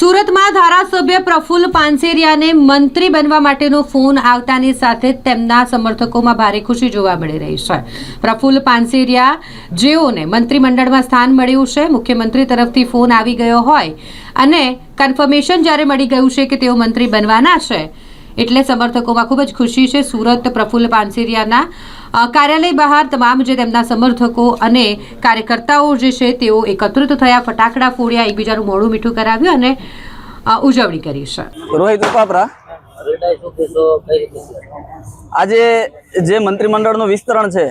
સુરતમાં ધારાસભ્ય પ્રફુલ્લ પાનસેરિયાને મંત્રી બનવા માટેનો ફોન આવતાની સાથે તેમના સમર્થકોમાં ભારે ખુશી જોવા મળી રહી છે. પ્રફુલ્લ પાનસેરિયા જેઓને મંત્રીમંડળમાં સ્થાન મળ્યું છે, મુખ્યમંત્રી તરફથી ફોન આવી ગયો હોય અને કન્ફર્મેશન જ્યારે મળી ગયું છે કે તેઓ મંત્રી બનવાના છે એટલે સમર્થકોમાં ખૂબ જ ખુશી છે. સુરત પ્રફુલ્લ પાનસેરિયાના કાર્યાલય બહાર તમામ જે તેમના સમર્થકો અને કાર્યકર્તાઓ જે છે તેઓ એકત્રિત થયા, ફટાકડા ફોડ્યા, એકબીજાનું મોડું મીઠું કરાવ્યું અને ઉજવણી કરી છે. રોહિત ઉપાપરા? આજે જે મંત્રીમંડળનું વિસ્તરણ છે,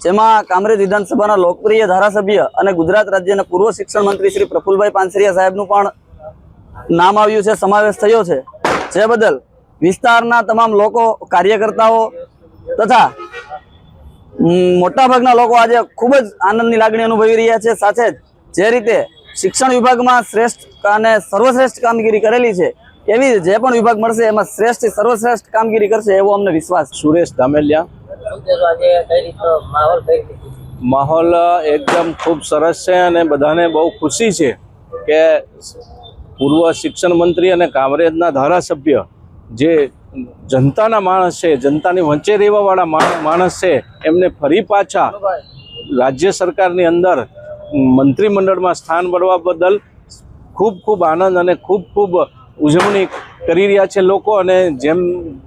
જેમાં કામરેજ વિધાનસભાના લોકપ્રિય ધારાસભ્ય અને ગુજરાત રાજ્યના પૂર્વ શિક્ષણ મંત્રી શ્રી પ્રફુલભાઈ પાનસરિયા સાહેબનું પણ નામ આવ્યું છે, સમાવેશ થયો છે. જે બદલ વિસ્તારના તમામ લોકો, કાર્યકર્તાઓ તથા મોટાભાગના લોકો આજે ખૂબ જ આનંદની લાગણી અનુભવી રહ્યા છે. સાથે જ જે રીતે શિક્ષણ વિભાગમાં શ્રેષ્ઠ અને સર્વશ્રેષ્ઠ કામગીરી કરેલી છે, એવી જે પણ વિભાગ મળશે, એમાં શ્રેષ્ઠ સર્વશ્રેષ્ઠ કામગીરી કરશે એવો અમને વિશ્વાસ સુરેશ ધામેલિયા. માહોલ એકદમ ખૂબ સરસ છે અને બધાને બહુ ખુશી છે કે પૂર્વ શિક્ષણ મંત્રી અને કામરેજના ધારાસભ્ય જે જનતાના માણસ છે જનતાની વચ્ચે રહેવાવાળા માણસ છે એમને ફરી પાછા રાજ્ય સરકારની અંદર મંત્રીમંડળમાં સ્થાન મળવા બદલ ખૂબ ખૂબ આનંદ અને ખૂબ ખૂબ ઉજવણી કરી રહ્યા છે લોકો અને જેમ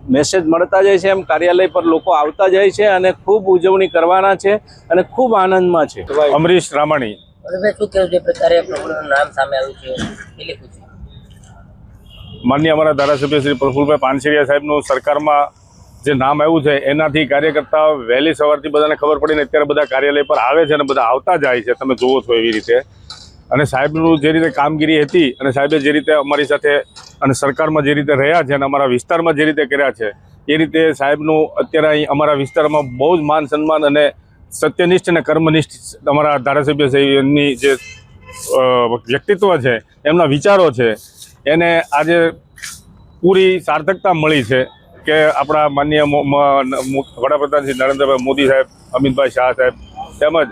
મેસેજ મળતા જાય છે એમ કાર્યાલય પર લોકો આવતા જાય છે અને ખૂબ ઉજવણી કરવાના છે અને ખૂબ આનંદમાં છે. અમરીશ રામાણી. શું કેવું જે પ્રકારે પ્રભુનું નામ સામે આવ્યું છે. માન્ય અમારા ધારાસભ્ય શ્રી પ્રફુલભાઈ પાનસેરિયા સાહેબનું સરકારમાં જે નામ આવ્યું છે, એનાથી કાર્યકર્તા વહેલી સવારથી બધાને ખબર પડીને અત્યારે બધા કાર્યાલય પર આવે છે અને બધા આવતા જાય છે. તમે જુઓ છો એવી રીતે. અને સાહેબનું જે રીતે કામગીરી હતી અને સાહેબે જે રીતે અમારી સાથે અને સરકારમાં જે રીતે રહ્યા છે અને અમારા વિસ્તારમાં જે રીતે કર્યા છે, એ રીતે સાહેબનું અત્યારે અહીં અમારા વિસ્તારમાં બહુ જ માન સન્માન અને સત્યનિષ્ઠ અને કર્મનિષ્ઠ અમારા ધારાસભ્ય સાહેબની જે વ્યક્તિત્વ છે, એમના વિચારો છે એને આજે પૂરી સાર્થકતા મળી છે કે આપણા માનનીય મો- મ- મુ- વડાપ્રધાન શ્રી નરેન્દ્રભાઈ મોદી સાહેબ અમિતભાઈ શાહ સાહેબ તેમજ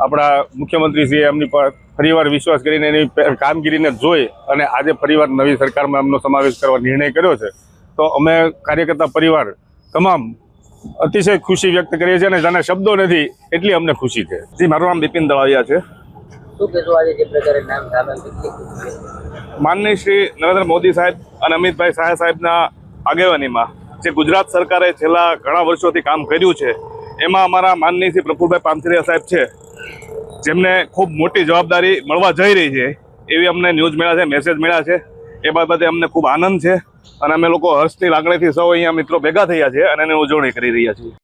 આપણા મુખ્યમંત્રી શ્રી એમની પર ફરીવાર વિશ્વાસ કરીને એની કામગીરીને જોઈ અને આજે ફરીવાર નવી સરકારમાં એમનો સમાવેશ કરવા નિર્ણય કર્યો છે. તો અમે કાર્યકર્તા પરિવાર તમામ અતિશય ખુશી વ્યક્ત કરીએ છીએ અને જેના શબ્દો નથી એટલી અમને ખુશી છે. જી મારું નામ બિપિન દળાવિયા છે. શું કહેશો આજે જે પ્રકારે નામ સામે માનનીય શ્રી નરેન્દ્ર મોદી સાહેબ અને અમિતભાઈ શાહ સાહેબના આગેવાનીમાં જે ગુજરાત સરકારે છેલ્લા ઘણા વર્ષોથી કામ કર્યું છે, એમાં અમારા માનનીય શ્રી પ્રફુલભાઈ પાંથરિયા સાહેબ છે, જેમને ખૂબ મોટી જવાબદારી મળવા જઈ રહી છે, એવી અમને ન્યૂઝ મળ્યા છે મેસેજ મળ્યા છે, એ બાબતે અમને ખૂબ આનંદ છે અને અમે લોકો હર્ષની લાગણીથી સૌ અહીંયા મિત્રો ભેગા થયા છે અને એની ઉજવણી કરી રહ્યા છીએ.